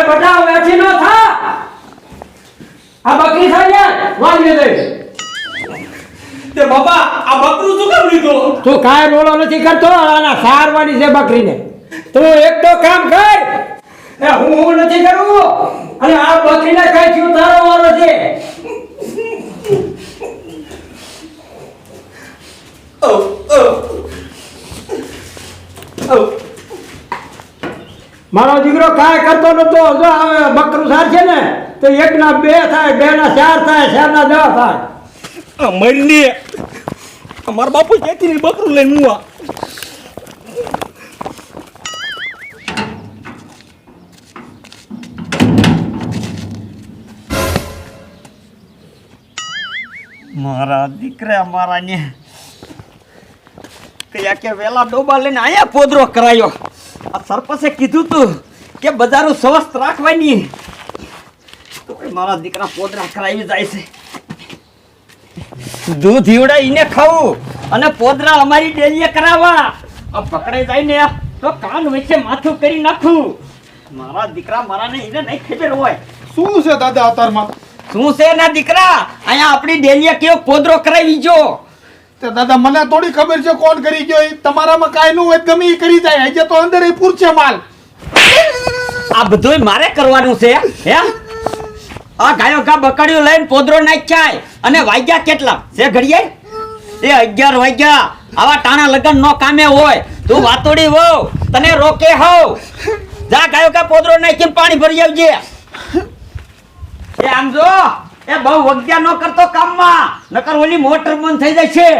એ બટા વેઠી નો થા. આ બકરી થાય ને વાળી દે તે બાપા આ બકરું શું કરી લીધું? તું કાય રોળો નથી કરતો આના સારવાની છે બકરીને. તું એક તો કામ કર. એ હું હું નથી કરવું અને આ બકરીને કઈ થયું તારો વારો છે. ઓ ઓ. ઓ. મારો દીકરો કાંઈ કરતો નતો જો હવે બકરું સાર છે ને તો એકના બે થાય બે ના ચાર થાય ચાર ના દસ થાય મળી મારા બાપુ કેતી ને બકરું લઈને મુવા મારા દીકરા મારા ને કયા કે વેલા ડોબા લઈને આયા પોદરો કરાયો. આ સરપંચે કીધું તું કે બજારો સ્વસ્થ રાખવાની. તો મારા દીકરા પોદરા કરાવી જાય છે. દૂધ ઈવડાઈને ખાવું અને પોદરા અમારી ડેલીએ કરાવવા. આ પકડાઈ જાય ને તો કાન વચ્ચે માથું કરી નાખું. મારા દીકરા મારાને એને નહીં ખબર હોય. શું છે દાદા અતારમાં? શું છે ના દીકરા? અહીંયા આપણી ડેલીએ કેવો પોદરો કરાવી જો તે દાદા, મને થોડી ખબર છે કોણ કરી ગયો તમારામાં કાંઈ નું હોય, ગમે એ કરી જાય. હજે તો અંદર એ પૂરશે માલ. આ બધું મારે કરવાનું છે, હે? આ ગાયો કા બકડીઓ લઈને પોદરો નાખ્યાય. અને વાગ્યા કેટલા? છે ઘડીએ? એ અગિયાર વાગ્યા. આવા ટાણા લગન નો કામે હોય. તું વાતોડી હો તને રોકે હો જા ગાયો કા પોદરો નાખીને પાણી ભરી આવજે. એ આમ જો. એ બહુ વગ્યા ન કરતો કામમાં. નકર ઓલી મોટર બંધ થઈ જાય છે.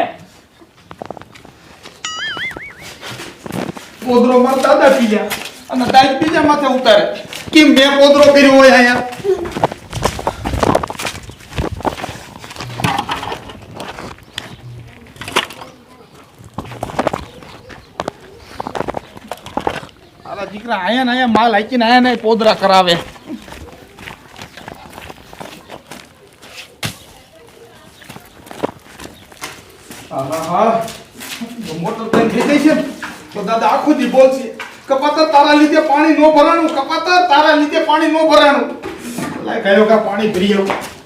પોદરો માર દાદા પી ગયા અને દાઈ બીજા માથે ઉતારે. કેમ મેં પોદરો કર્યો હોય મારા દીકરા આયા ને આયા માલ હાકીને આયા ને પોદરા કરાવે. આહાહા. જો મોટર બંધ થઈ ગઈ છે તો દાદા આખો દી બોલશે કપાતર તારા લીધે પાણી નો ભરાણું, કપાતર તારા લીધે પાણી નો ભરાણું. લાય કા પાણી ભરી આવું.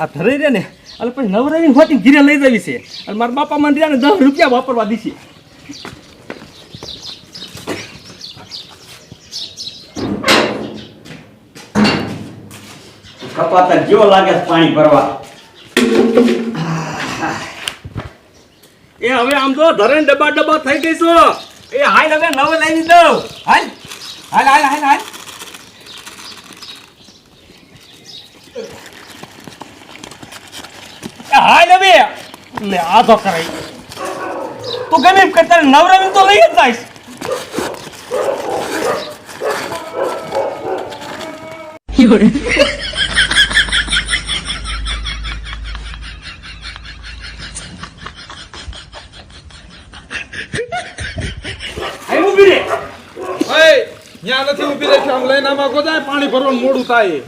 આ ધરાઈ રે ને એટલે પછી નવરાવી હોતી ઘીરે લઈ જવી છે. અને મારા બાપા મને રહ્યા ને દસ રૂપિયા વાપરવા દીશે કપાતા જેવો લાગે પાણી ભરવા. એ હવે આમ તો ધરે ડબ્બા ડબ્બા થઈ ગઈ છો. એ હાલ હવે નવે લઈ દઉં. હાલ. હાલ હાલ હાલ હાલ. હાલ હવે લે આ તો કરાય. તું ગમે એમ કરતા નવરાવી તો લઈ જ જાઈશ. નથી રહી આમ લઈને આમાં ગોજાય પાણી ભરવાનું મોડું થાય.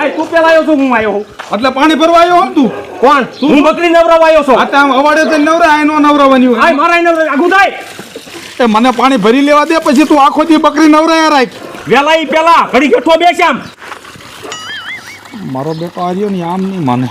આ તું પેલા આવ્યો છું હું આવ્યો હું એટલે પાણી ભરવા આવ્યો તું? કોણ? હું બકરી નવરાવા આવ્યો છું. આ તો અવાડે તો નવરા આય નવરાવાની હાય. મારા એને આગું થાય એ મને પાણી ભરી લેવા દે પછી તું આખો દી બકરી નવરાયા રાખ. વેલા ઈ પેલા ઘડી ગઠો બેસ આમ. મારો બેટો આર્યો ને આમ નહીં માને.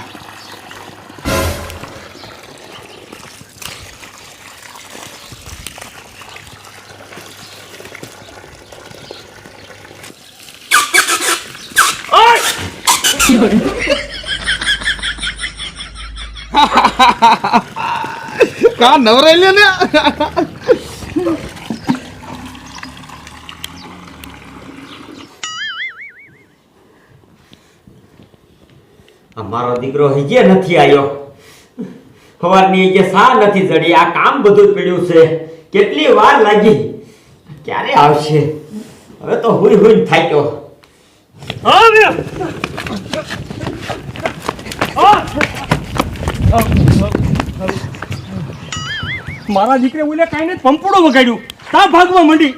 કા નવરાઈ લે ને? અમારો દીકરો હજી નથી આવ્યો. સવારની હજે સા નથી ચડી આ કામ બધું પડ્યું છે. કેટલી વાર લાગી? ક્યારે આવશે? હવે તો હુઈ હુઈ થાક્યો. હવે મારા દીકરે ઓલે કાંઈ ને પંપડો વગાડ્યું. તા ભાગવા માંડી.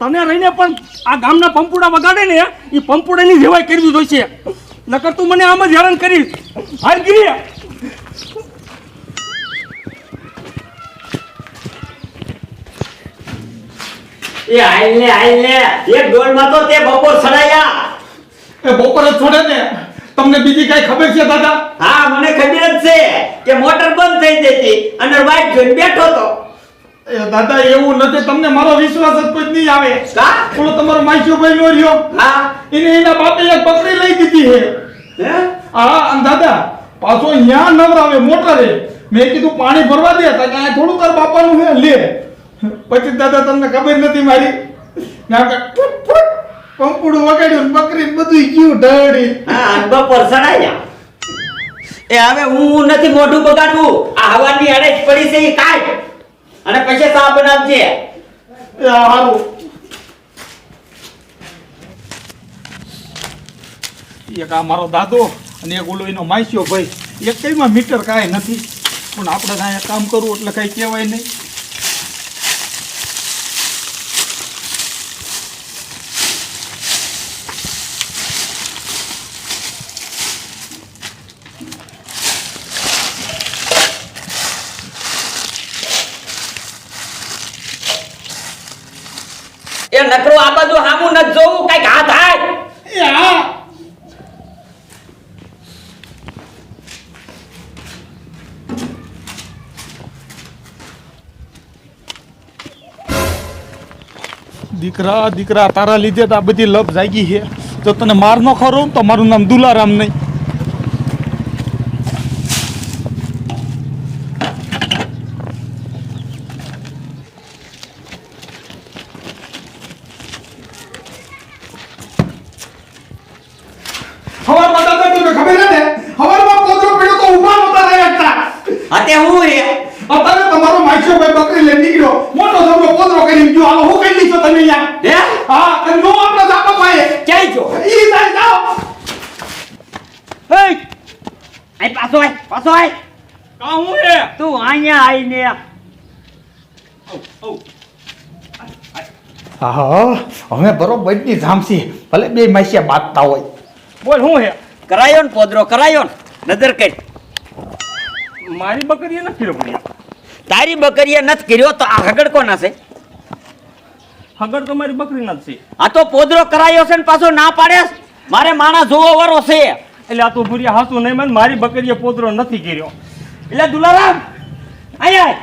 તને રહીને પણ આ ગામના પંપુડા વગાડે ને એ પંપુડાની જેવાય કરવી જોઈશે. નકર તું મને આમ જ હેરાન કરીશ. હાલ ગીરી. એ હાલ ને હાલ ને. એક ડોલમાં તો તે બપોર સડાયા. એ બપોરે છોડે ને. તમને બીજી કઈ ખબર છે દાદા? હા મને ખબર જ છે કે મોટર બંધ થઈ જતી અને વાઈટ જોઈને બેઠો તો દાદા એવું નથી. તમને મારો વિશ્વાસ જ કોઈ નહીં આવે. કા? ઓલો તમારો માઈક્યો ભાઈ નો રહ્યો. હા. એને એના બાપે એક બકરી લઈ દીધી હે? હા અને દાદા પાછો અહીંયા નવરાવે મોટરે. મેં કીધું પાણી ભરવા દે તો કે આ થોડું તાર બાપાનું હે લે. પછી દાદા તમને ખબર નથી મારી? ના ફૂટ ફૂટ પંપુડું વગાડ્યું બકરી બધું ગયું ઢળી. હા બપોર સડાયા. એ હવે હું નથી મોઢું બગાડવું. આ હવાની અડેજ જ પડી છે એ કાઢ અને પછી સા બનાવજે હારું. એક આ મારો દાદો અને એક ઓલો એનો માસ્યો ભાઈ. એક કઈમાં મીટર કાંઈ નથી. પણ આપણે કાંઈ કામ કરવું એટલે કાંઈ કહેવાય નહીં. એ નકરો આ બધું હામું ન જોવું, કંઈક હાથ થાય. દીકરા દીકરા, તારા લીધે તો આ બધી લપ જાગી છે. જો તને માર ન ખરો તો મારું નામ દુલારામ નહીં. હવારમાં દાદા તમને ખબર છે ને? હવારમાં પોતરો પડ્યો તો ઊભા નહોતા રહ્યા હતા. અતે હું રે? અત્યારે તમારો માઈક્યો ભાઈ બકરી લઈ નીકળ્યો. મોટો સબરો પોતરો કરીને ગયો. હાલો હું કઈ લીધો તમે યાર હે? હા અને નો આપણે જાપા ભાઈ ક્યાંય જો? ઈ જાય જાઓ. હે? આય પાછો આય પાછો આય. કા હું રે તું અહીંયા આઈને હા હવે બરોબરની જામસી. ભલે બે માસિયા બાતતા હોય. બોલ હું હે? કરાયો ને પોદરો કરાયો ને. નજર કઈ. મારી બકરીએ નથી કર્યો પડ્યા તારી બકરીએ નથી કર્યો તો આ હગડ કોના છે? હગડ તો મારી બકરી નથી આ તો પોદરો કરાયો છે ને પાછો ના પાડે મારે માણા જોવો વરો છે. એટલે આ તું ભૂરિયા હાસું નહીં મને મારી બકરીએ પોતરો નથી કર્યો. એટલે દુલારામ અહીંયા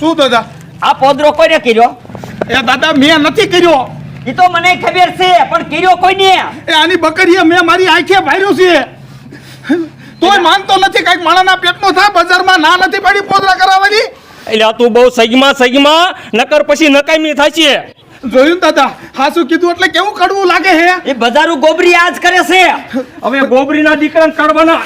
શું દાદા? આ પોદરો કોઈને કર્યો? એ દાદા મેં નથી કર્યો. એ તો મને ખબર છે પણ કર્યો કોઈને? એ આની બકરીએ મેં મારી આંખે ભાર્યો છે. તોય માનતો નથી કંઈક માણાના પેટનો થા બજારમાં ના નથી પડી પોદરા કરાવવાની. એટલે આ તું બહુ સગમાં સગમાં નકર પછી નકામી થાશે. જોયું દાદા હાસુ કીધું એટલે કેવું કડવું લાગે હે? એ બજારુ ગોબરી આજ કરે છે. હવે ગોબરીના દીકરાને કાઢવાના.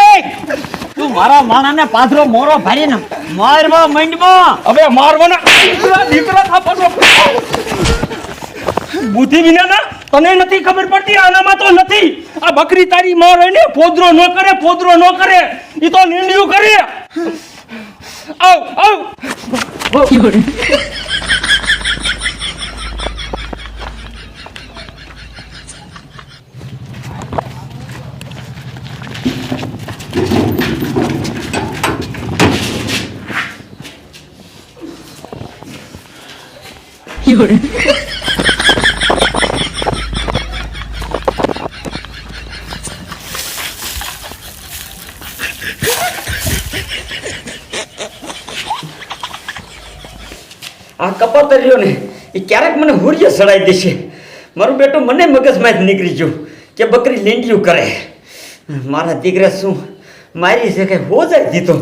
એય! તું મારા માણાને પાથરો મોરો ભારીને મારવા મંડમાં હવે મારવાના દીકરા દીકરા થાપડો બુદ્ધિ વિનાના તને નથી ખબર પડતી આનામાં તો નથી. આ બકરી તારી માં રહીને પોદરો ન કરે પોદરો ન કરે. ઈ તો નીંડિયું કરે. આવ આવ. આ કપાતર રહ્યો ને એ ક્યારેક મને હુરિયો સડાઈ દેશે મારું બેટું મને મગજમાં જ નીકળી ગયું કે બકરી લીંડિયું કરે. મારા દીકરા શું મારી જગ્યાએ હો જાય દીધો?